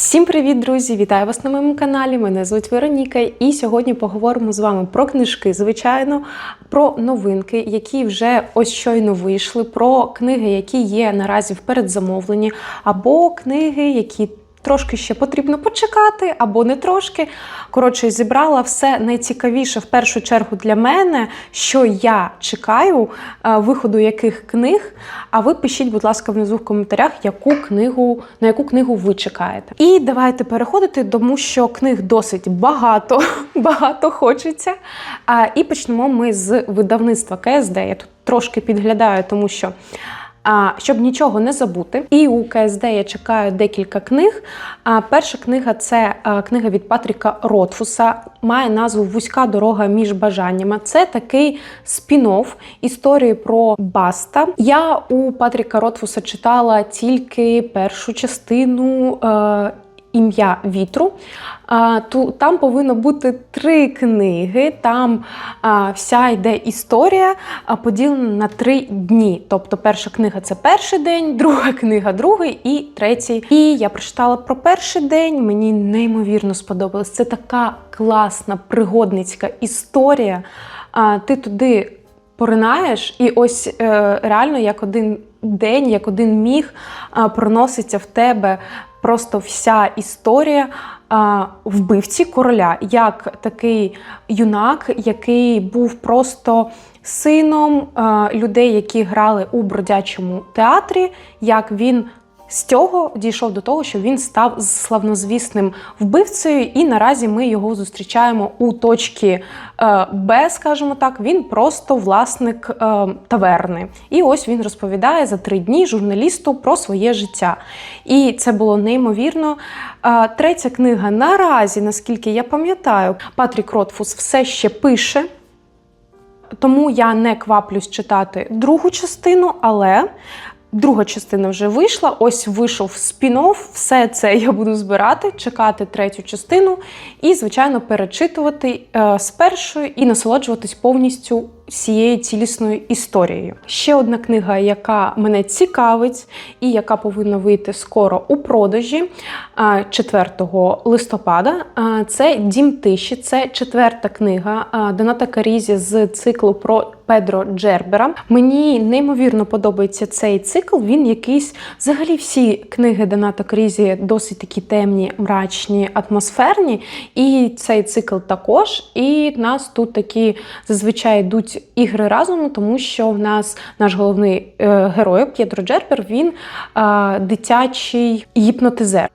Всім привіт, друзі! Вітаю вас на моєму каналі. Мене звуть Вероніка, і сьогодні поговоримо з вами про книжки, звичайно, про новинки, які вже ось щойно вийшли, про книги, які є наразі в передзамовленні, або книги, які Трошки ще потрібно почекати або не трошки. Коротше, зібрала все найцікавіше в першу чергу для мене, що я чекаю е, виходу яких книг. А ви пишіть, будь ласка, внизу в коментарях, яку книгу, на яку книгу ви чекаєте. І давайте переходити, тому що книг досить багато, багато хочеться. І почнемо ми з видавництва КСД. Я тут трошки підглядаю, тому що. А, Щоб нічого не забути, і у КСД я чекаю декілька книг. А перша книга це книга від Патріка Ротфуса, має назву Вузька дорога між бажаннями. Це такий спін-офф історії про Баста. Я у Патріка Ротфуса читала тільки першу частину. Ім'я вітру. Там повинно бути три книги. Там вся йде історія поділена на три дні. Тобто, перша книга це перший день, друга книга другий і третій. І я прочитала про перший день. Мені неймовірно сподобалось. Це така класна пригодницька історія. Ти туди поринаєш, і ось е, реально як один день, як один міг проноситься в тебе просто вся історія вбивці короля, як такий юнак, який був просто сином людей, які грали у бродячому театрі, як він з цього дійшов до того, що він став славнозвісним вбивцею, і наразі ми його зустрічаємо у точці е, Б, скажімо так. Він просто власник е, таверни. І ось він розповідає за три дні журналісту про своє життя. І це було неймовірно. Е, третя книга наразі, наскільки я пам'ятаю, Патрік Ротфус все ще пише. Тому я не кваплюсь читати другу частину, але Друга частина вже вийшла. Ось вийшов спін-офф. Все це я буду збирати, чекати третю частину і, звичайно, перечитувати е, з першої і насолоджуватись повністю всією цілісною історією. Ще одна книга, яка мене цікавить і яка повинна вийти скоро у продажі 4 е, листопада. Це Дім тиші, це четверта книга Доната Карізі з циклу про Педро Джербера. Мені неймовірно подобається цей цикл. Він якийсь, взагалі, всі книги Доната Крізі досить такі темні, мрачні, атмосферні. І цей цикл також. І нас тут такі зазвичай йдуть ігри разом, тому що в нас наш головний е, герой П'єдро Джербер, він е, дитячий гіпнотизер.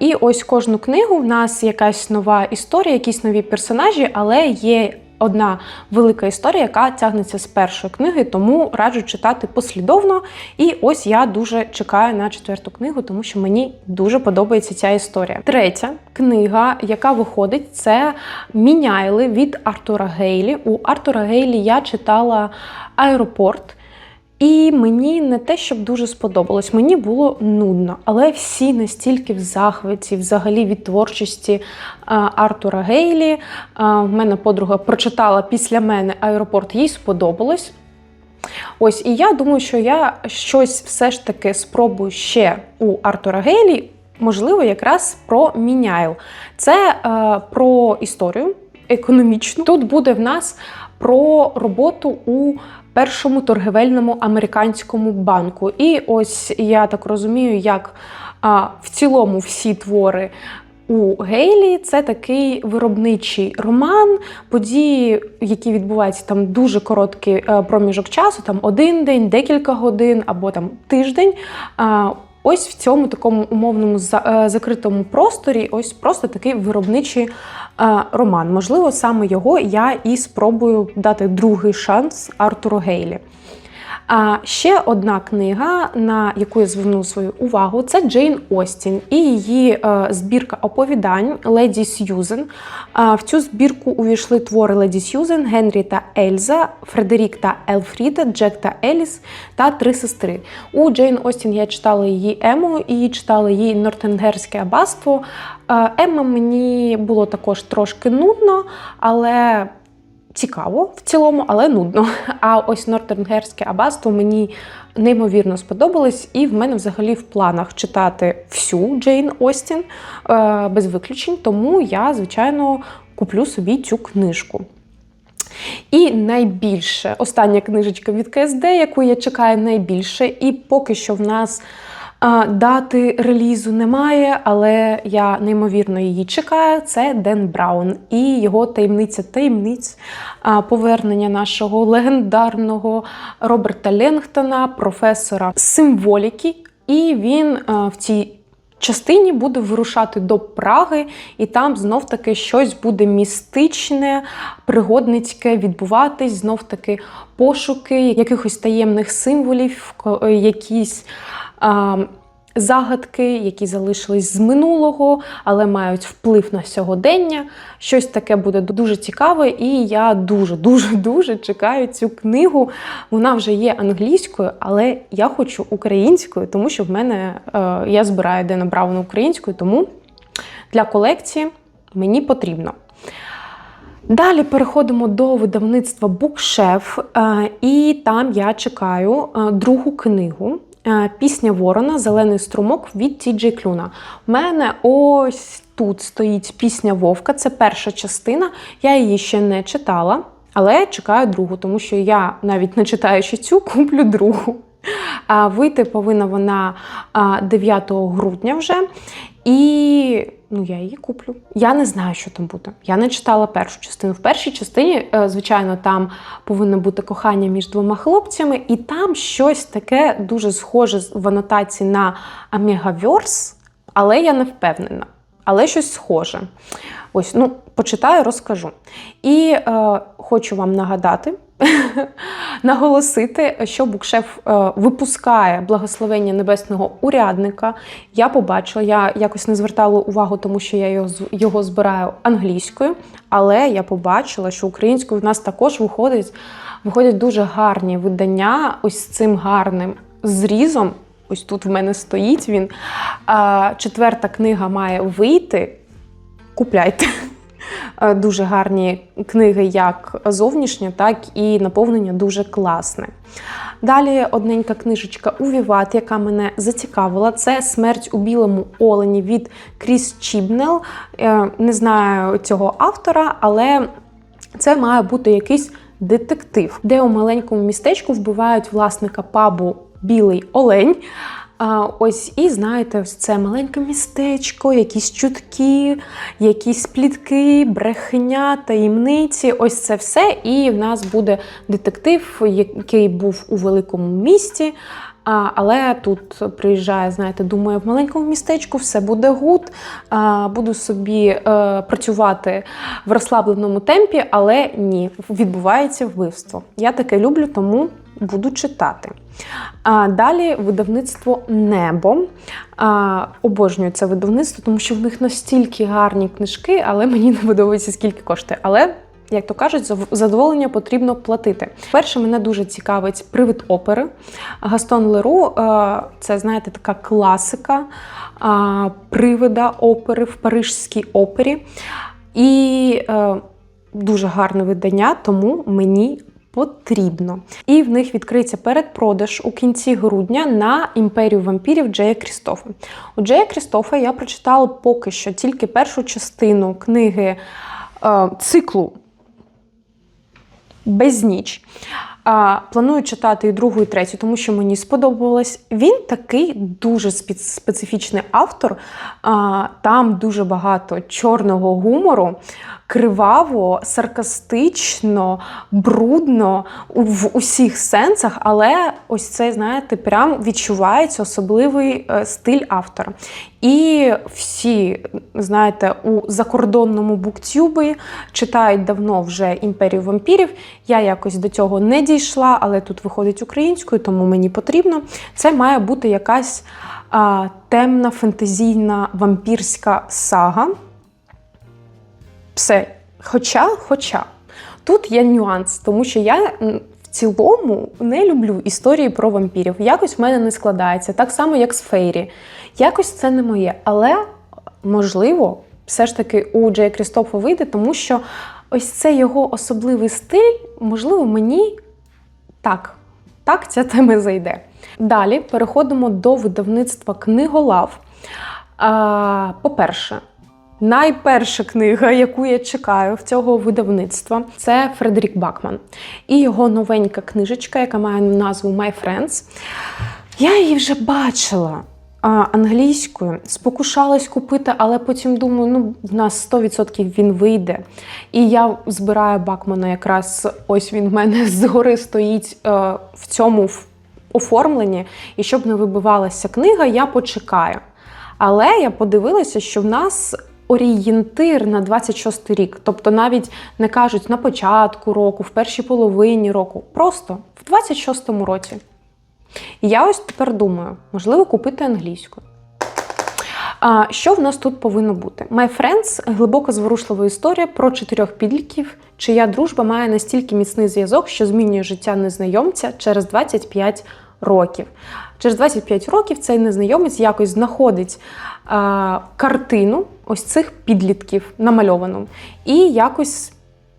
І ось кожну книгу в нас якась нова історія, якісь нові персонажі, але є одна велика історія, яка тягнеться з першої книги, тому раджу читати послідовно. І ось я дуже чекаю на четверту книгу, тому що мені дуже подобається ця історія. Третя книга, яка виходить, це Міняйли від Артура Гейлі. У Артура Гейлі я читала аеропорт. І мені не те, щоб дуже сподобалось, мені було нудно, але всі настільки в захваті, взагалі від творчості Артура Гейлі. В мене подруга прочитала після мене аеропорт, їй сподобалось. Ось, і я думаю, що я щось все ж таки спробую ще у Артура Гейлі, можливо, якраз про Міняйл. Це е, про історію економічну. Тут буде в нас про роботу у першому торгівельному американському банку. І ось я так розумію, як а, в цілому всі твори. У Гейлі це такий виробничий роман, події, які відбуваються там дуже короткий е, проміжок часу, там один день, декілька годин або там тиждень. Ось в цьому такому умовному е, закритому просторі, ось просто такий виробничий е, роман. Можливо, саме його я і спробую дати другий шанс Артуру Гейлі. А ще одна книга, на яку я зверну свою увагу, це Джейн Остін і її е, збірка оповідань Леді Сьюзен. В цю збірку увійшли твори Леді Сьюзен, Генрі та Ельза, Фредерік та Елфріда, Джек та Еліс та три сестри. У Джейн Остін я читала її Ему і читала її Нортенгерське аббатство. Емма мені було також трошки нудно, але цікаво в цілому, але нудно. А ось Нортернгерське аббатство мені неймовірно сподобалось, і в мене взагалі в планах читати всю Джейн Остін е, без виключень, тому я, звичайно, куплю собі цю книжку. І найбільше остання книжечка від КСД, яку я чекаю найбільше, і поки що в нас дати релізу немає, але я неймовірно її чекаю. Це Ден Браун і його таємниця таємниць повернення нашого легендарного Роберта Ленгтона, професора символіки. І він в цій частині буде вирушати до Праги, і там знов-таки щось буде містичне, пригодницьке відбуватись, знов-таки пошуки якихось таємних символів, якісь. Загадки, які залишились з минулого, але мають вплив на сьогодення. Щось таке буде дуже цікаве, і я дуже, дуже, чекаю цю книгу. Вона вже є англійською, але я хочу українською, тому що в мене е, я збираю Дена Брауна українською, тому для колекції мені потрібно. Далі переходимо до видавництва Букшеф, е, і там я чекаю е, другу книгу. Е, Пісня Ворона Зелений струмок від Ті Джей Клюна. У мене ось тут стоїть пісня Вовка, це перша частина. Я її ще не читала, але чекаю другу, тому що я, навіть не читаючи цю, куплю другу. А вийти повинна вона 9 грудня вже. І ну, я її куплю. Я не знаю, що там буде. Я не читала першу частину. В першій частині, е, звичайно, там повинно бути кохання між двома хлопцями, і там щось таке дуже схоже в анотації на Amigaverse, але я не впевнена. Але щось схоже. Ось, ну, почитаю, розкажу. І е, хочу вам нагадати, наголосити, що букшеф е, випускає благословення небесного урядника. Я побачила, я якось не звертала увагу, тому що я його, його збираю англійською, але я побачила, що українською в нас також виходить, виходять дуже гарні видання ось з цим гарним зрізом. Ось тут в мене стоїть він. Четверта книга має вийти. Купляйте. Е, Дуже гарні книги, як зовнішнє, так і наповнення дуже класне. Далі одненька книжечка у Віват, яка мене зацікавила. Це Смерть у білому олені від Кріс Чібнел. Е, Не знаю цього автора, але це має бути якийсь детектив, де у маленькому містечку вбивають власника пабу Білий Олень. А, ось і знаєте, ось це маленьке містечко, якісь чутки, якісь плітки, брехня, таємниці. Ось це все. І в нас буде детектив, який був у великому місті. А, але тут приїжджає, знаєте, думає, в маленькому містечку все буде гуд. А, буду собі е, працювати в розслабленому темпі, але ні, відбувається вбивство. Я таке люблю, тому буду читати. А далі видавництво Небо. Обожнюю це видавництво, тому що в них настільки гарні книжки, але мені не подобається, скільки коштує. Але як то кажуть, за задоволення потрібно платити. Перше, мене дуже цікавить привид опери. Гастон Леру це, знаєте, така класика привида опери в Парижській опері. І е, дуже гарне видання, тому мені потрібно. І в них відкриється передпродаж у кінці грудня на імперію вампірів Джея Крістофа. У Джея Крістофа я прочитала поки що тільки першу частину книги е, циклу Безніч. А, планую читати і другу, і третю, тому що мені сподобалось. Він такий дуже специфічний автор. А, там дуже багато чорного гумору, криваво, саркастично, брудно в усіх сенсах, але ось це, знаєте, прям відчувається особливий е, стиль автора. І всі, знаєте, у закордонному буктюбі читають давно вже імперію вампірів. Я якось до цього не дійшла, але тут виходить українською, тому мені потрібно. Це має бути якась темна фентезійна вампірська сага. Все. Хоча, хоча, тут є нюанс, тому що я в цілому не люблю історії про вампірів. Якось в мене не складається, так само, як з Фейрі. Якось це не моє. Але можливо, все ж таки у Джея Крістофа вийде, тому що ось цей його особливий стиль, можливо, мені так, так ця тема зайде. Далі переходимо до видавництва книголав. По-перше, найперша книга, яку я чекаю в цього видавництва, це Фредерік Бакман. І його новенька книжечка, яка має назву My Friends. Я її вже бачила а, англійською, спокушалась купити, але потім думаю, ну в нас 100% він вийде. І я збираю Бакмана якраз ось він в мене згори стоїть е, в цьому оформленні. І щоб не вибивалася книга, я почекаю. Але я подивилася, що в нас орієнтир на 26 рік. Тобто навіть не кажуть на початку року, в першій половині року, просто в 26-му році. І я ось тепер думаю, можливо, купити англійську. А, Що в нас тут повинно бути? My Friends глибоко зворушлива історія про чотирьох підлітків, чия дружба має настільки міцний зв'язок, що змінює життя незнайомця через 25 років. Через 25 років цей незнайомець якось знаходить а, картину ось цих підлітків намальовану і якось.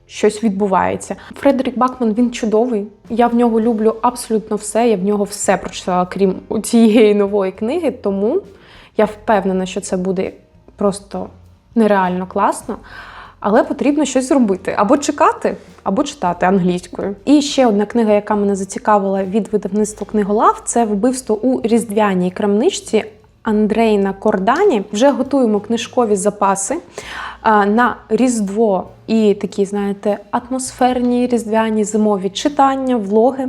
Щось відбувається. Фредерік Бакман він чудовий. Я в нього люблю абсолютно все. Я в нього все прочитала, крім цієї нової книги. Тому я впевнена, що це буде просто нереально класно. Але потрібно щось зробити або чекати, або читати англійською. І ще одна книга, яка мене зацікавила від видавництва книголав, це вбивство у різдвяній крамничці Андрейна Кордані. Вже готуємо книжкові запаси на Різдво і такі, знаєте, атмосферні різдвяні зимові читання, влоги.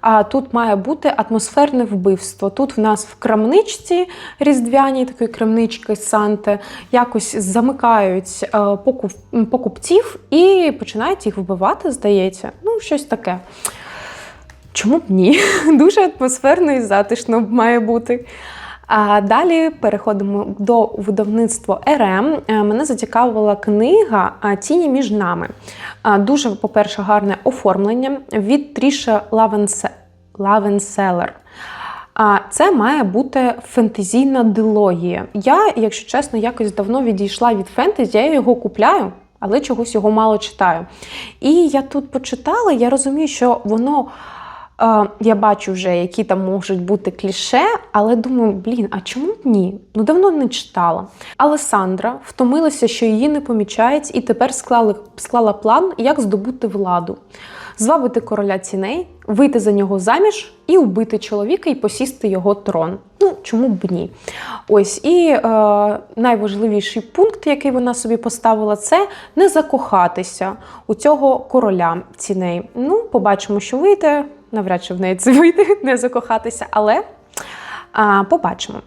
А тут має бути атмосферне вбивство. Тут в нас в крамничці різдвяній, такої крамнички Санте, якось замикають покупців і починають їх вбивати, здається. Ну, щось таке. Чому б ні? Дуже атмосферно і затишно має бути. А далі переходимо до видавництва РМ. Е, мене зацікавила книга Тіні між нами. Дуже, по-перше, гарне оформлення від Тріша Лавенселер. А це має бути фентезійна дилогія. Я, якщо чесно, якось давно відійшла від фентезі, я його купляю, але чогось його мало читаю. І я тут почитала, я розумію, що воно. Я бачу вже, які там можуть бути кліше, але думаю, блін, а чому б ні? Ну давно не читала. Алесандра втомилася, що її не помічають, і тепер склали, склала план, як здобути владу, звабити короля ціней, вийти за нього заміж і вбити чоловіка і посісти його трон. Ну, чому б ні? Ось і е, найважливіший пункт, який вона собі поставила, це не закохатися у цього короля ціней. Ну, побачимо, що вийде навряд чи в неї це вийде, не закохатися, але а, побачимо.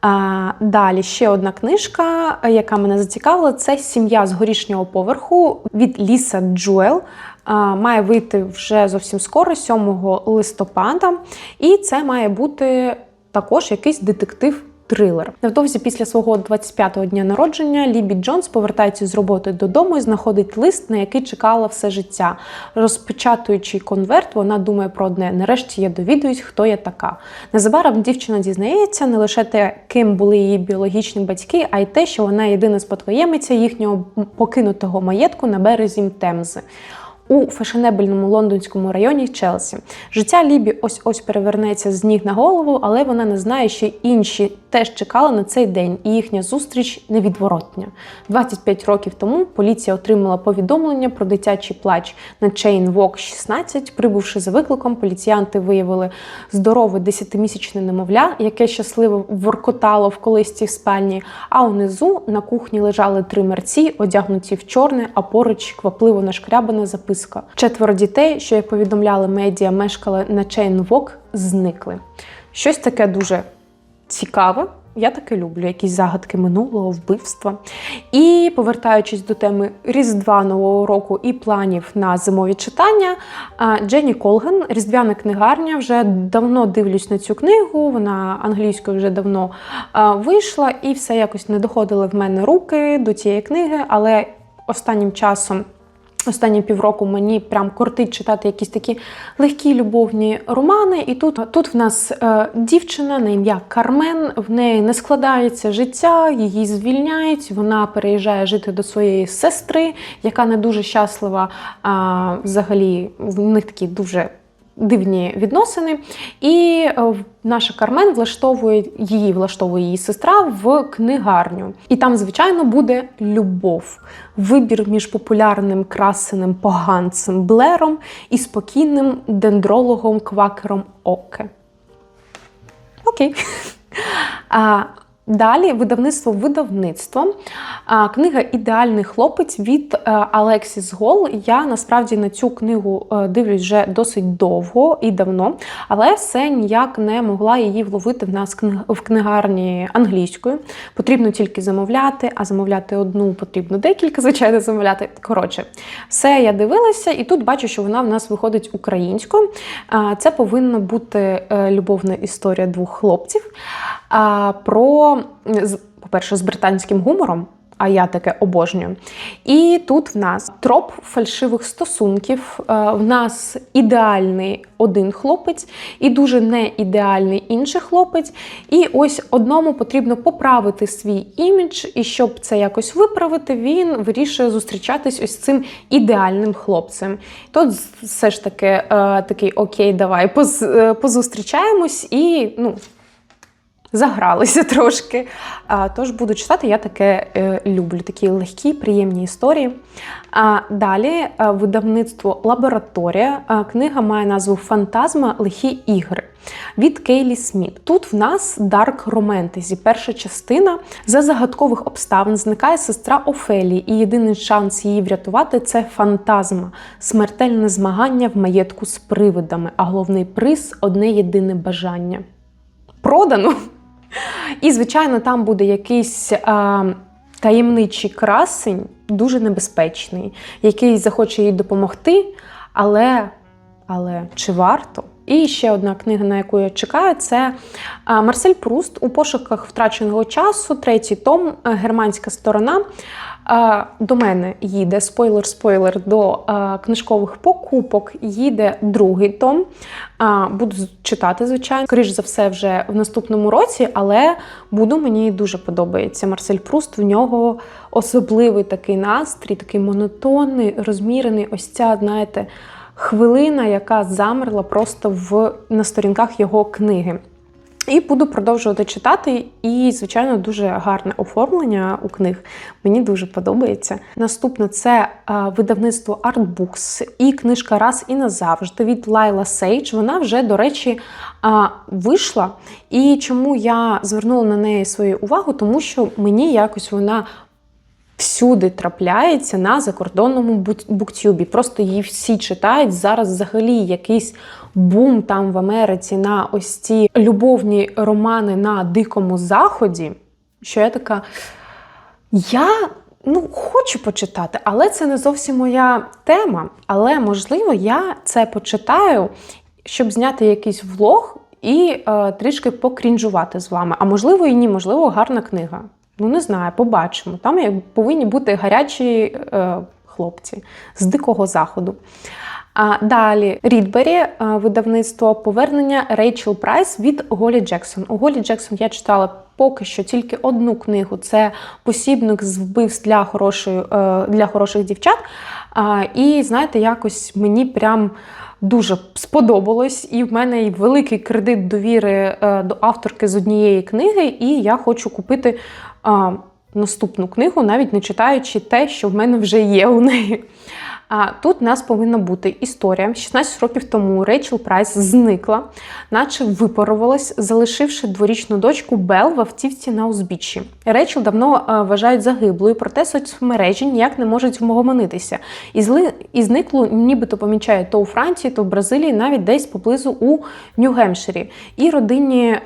А, Далі ще одна книжка, яка мене зацікавила, це Сім'я з горішнього поверху від Ліса Джуел. А, має вийти вже зовсім скоро, 7 листопада. І це має бути також якийсь детектив трилер. Невдовзі після свого 25-го дня народження Лібі Джонс повертається з роботи додому і знаходить лист, на який чекала все життя. Розпечатуючи конверт, вона думає про одне. Нарешті я довідуюсь, хто я така. Незабаром дівчина дізнається не лише те, ким були її біологічні батьки, а й те, що вона єдина спадкоємиця їхнього покинутого маєтку на березі Темзи у фешенебельному лондонському районі Челсі. Життя Лібі ось ось перевернеться з ніг на голову, але вона не знає, що інші теж чекали на цей день, і їхня зустріч невідворотня. 25 років тому поліція отримала повідомлення про дитячий плач на Chain Walk 16. Прибувши за викликом, поліціянти виявили здорове десятимісячне немовля, яке щасливо воркотало в колисці спальні. А унизу на кухні лежали три мерці, одягнуті в чорне, а поруч квапливо нашкрябана записка. Четверо дітей, що як повідомляли медіа, мешкали на Walk, зникли. Щось таке дуже цікаве. Я таке люблю, якісь загадки минулого, вбивства. І повертаючись до теми Різдва Нового року і планів на зимові читання, Дженні Колген, Різдвяна книгарня, вже давно дивлюсь на цю книгу. Вона англійською вже давно вийшла, і все якось не доходили в мене руки до цієї книги, але останнім часом Останні півроку мені прям кортить читати якісь такі легкі любовні романи. І тут тут в нас е, дівчина на ім'я Кармен, в неї не складається життя, її звільняють. Вона переїжджає жити до своєї сестри, яка не дуже щаслива. А, Взагалі в них такі дуже дивні відносини. І е, наша Кармен влаштовує її, влаштовує її сестра в книгарню. І там, звичайно, буде любов, вибір між популярним красеним поганцем Блером і спокійним дендрологом квакером Оке. Окей. Далі видавництво видавництво. Книга Ідеальний хлопець від е, Алексіс Гол. Я насправді на цю книгу е, дивлюсь вже досить довго і давно, але все ніяк не могла її вловити в нас в книгарні англійською. Потрібно тільки замовляти, а замовляти одну потрібно декілька, звичайно, замовляти. Коротше, все я дивилася, і тут бачу, що вона в нас виходить українською. Це повинна бути е, любовна історія двох хлопців. Про по-перше, з британським гумором. А я таке обожнюю. І тут в нас троп фальшивих стосунків. Е, в нас ідеальний один хлопець і дуже не ідеальний інший хлопець. І ось одному потрібно поправити свій імідж, і щоб це якось виправити, він вирішує зустрічатись ось цим ідеальним хлопцем. Тут все ж таки е, такий окей, давай е, позустрічаємось і ну загралися трошки. Тож буду читати, я таке е, люблю, такі легкі, приємні історії. А Далі е, видавництво Лабораторія. Книга має назву Фантазма лихі ігри. Від Кейлі Сміт. Тут в нас Дарк Роментезі. Перша частина за загадкових обставин зникає сестра Офелії, і єдиний шанс її врятувати це фантазма, смертельне змагання в маєтку з привидами, а головний приз одне єдине бажання. Продано! І, звичайно, там буде якийсь а, таємничий красень, дуже небезпечний, який захоче їй допомогти, але, але чи варто? І ще одна книга, на яку я чекаю, це Марсель Пруст у пошуках втраченого часу, третій том, германська сторона. До мене їде спойлер-спойлер до книжкових покупок. Їде другий том. Буду читати, звичайно, скоріш за все, вже в наступному році, але буду мені дуже подобається. Марсель Пруст в нього особливий такий настрій, такий монотонний, розмірений. Ось ця, знаєте, хвилина, яка замерла просто в на сторінках його книги. І буду продовжувати читати, і, звичайно, дуже гарне оформлення у книг. Мені дуже подобається. Наступне це видавництво Artbooks і книжка Раз і назавжди від Лайла Сейдж. Вона вже, до речі, вийшла. І чому я звернула на неї свою увагу? Тому що мені якось вона всюди трапляється на закордонному буктюбі. Просто її всі читають. Зараз взагалі якийсь бум там в Америці на ось ці любовні романи на Дикому Заході. Що я така. Я ну, хочу почитати, але це не зовсім моя тема. Але, можливо, я це почитаю, щоб зняти якийсь влог і е, трішки покрінжувати з вами. А можливо, і ні, можливо, гарна книга. Ну, не знаю, побачимо. Там повинні бути гарячі е, хлопці з дикого заходу. А далі Рідбері, е, видавництво повернення Рейчел Прайс від Голі Джексон. У Голі Джексон я читала поки що тільки одну книгу: це посібник з вбивств для хорошої, е, для хороших дівчат. І знаєте, якось мені прям. Дуже сподобалось, і в мене великий кредит довіри е, до авторки з однієї книги, і я хочу купити наступну книгу, навіть не читаючи те, що в мене вже є у неї. А тут у нас повинна бути історія. 16 років тому Рейчел Прайс зникла, наче випарувалась, залишивши дворічну дочку Бел в автівці на узбіччі. Рейчел давно вважають загиблою, проте соцмережі ніяк не можуть вмогомонитися. І зли і зниклу, нібито помічають то у Франції, то в Бразилії, навіть десь поблизу у Нью-Гемширі. І родині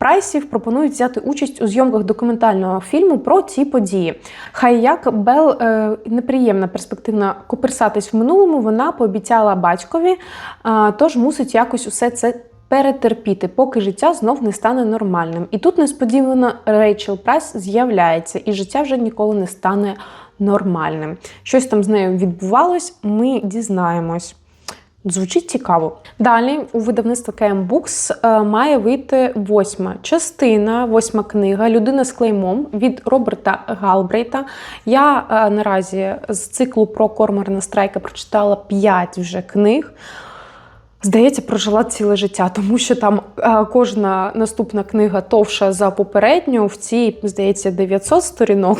Прайсів пропонують взяти участь у зйомках документального фільму про ці події. Хай як Бел е, неприємна перспективна коперсатись в минулому, вона пообіцяла батькові, е, тож мусить якось усе це перетерпіти, поки життя знов не стане нормальним. І тут несподівано Рейчел Прайс з'являється, і життя вже ніколи не стане нормальним. Щось там з нею відбувалось, ми дізнаємось. Звучить цікаво. Далі у видавництва KM Books е, має вийти восьма частина, восьма книга Людина з клеймом від Роберта Галбрейта. Я е, наразі з циклу про Корморна страйка прочитала 5 вже книг. Здається, прожила ціле життя, тому що там е, кожна наступна книга товша за попередню. В цій, здається, 900 сторінок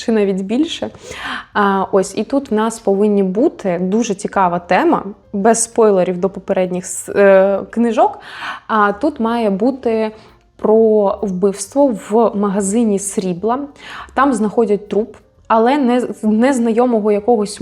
чи навіть більше. А, ось і тут в нас повинні бути дуже цікава тема, без спойлерів до попередніх е, книжок. А тут має бути. Про вбивство в магазині срібла. Там знаходять труп, але не незнайомого якогось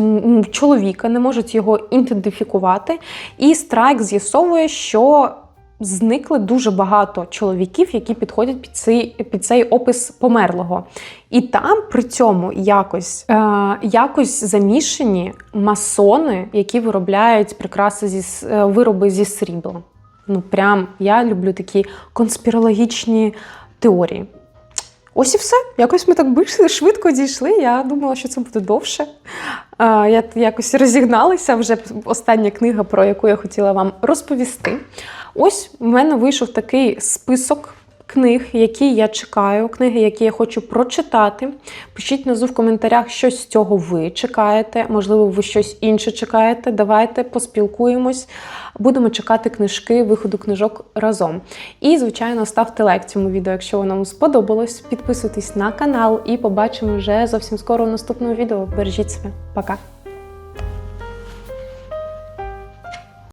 чоловіка, не можуть його ідентифікувати. І страйк з'ясовує, що зникли дуже багато чоловіків, які підходять під цей, під цей опис померлого. І там при цьому якось, е, якось замішані масони, які виробляють прикраси зі е, вироби зі срібла. Ну, прям я люблю такі конспірологічні теорії. Ось і все. Якось ми так швидко дійшли. Я думала, що це буде довше. Я якось розігналася вже остання книга, про яку я хотіла вам розповісти. Ось в мене вийшов такий список книг, які я чекаю, книги, які я хочу прочитати. Пишіть внизу в коментарях, що з цього ви чекаєте. Можливо, ви щось інше чекаєте. Давайте поспілкуємось. Будемо чекати книжки, виходу книжок разом. І, звичайно, ставте лайк цьому відео, якщо воно вам сподобалось. Підписуйтесь на канал і побачимо вже зовсім скоро в наступному відео. Бережіть себе. Пока!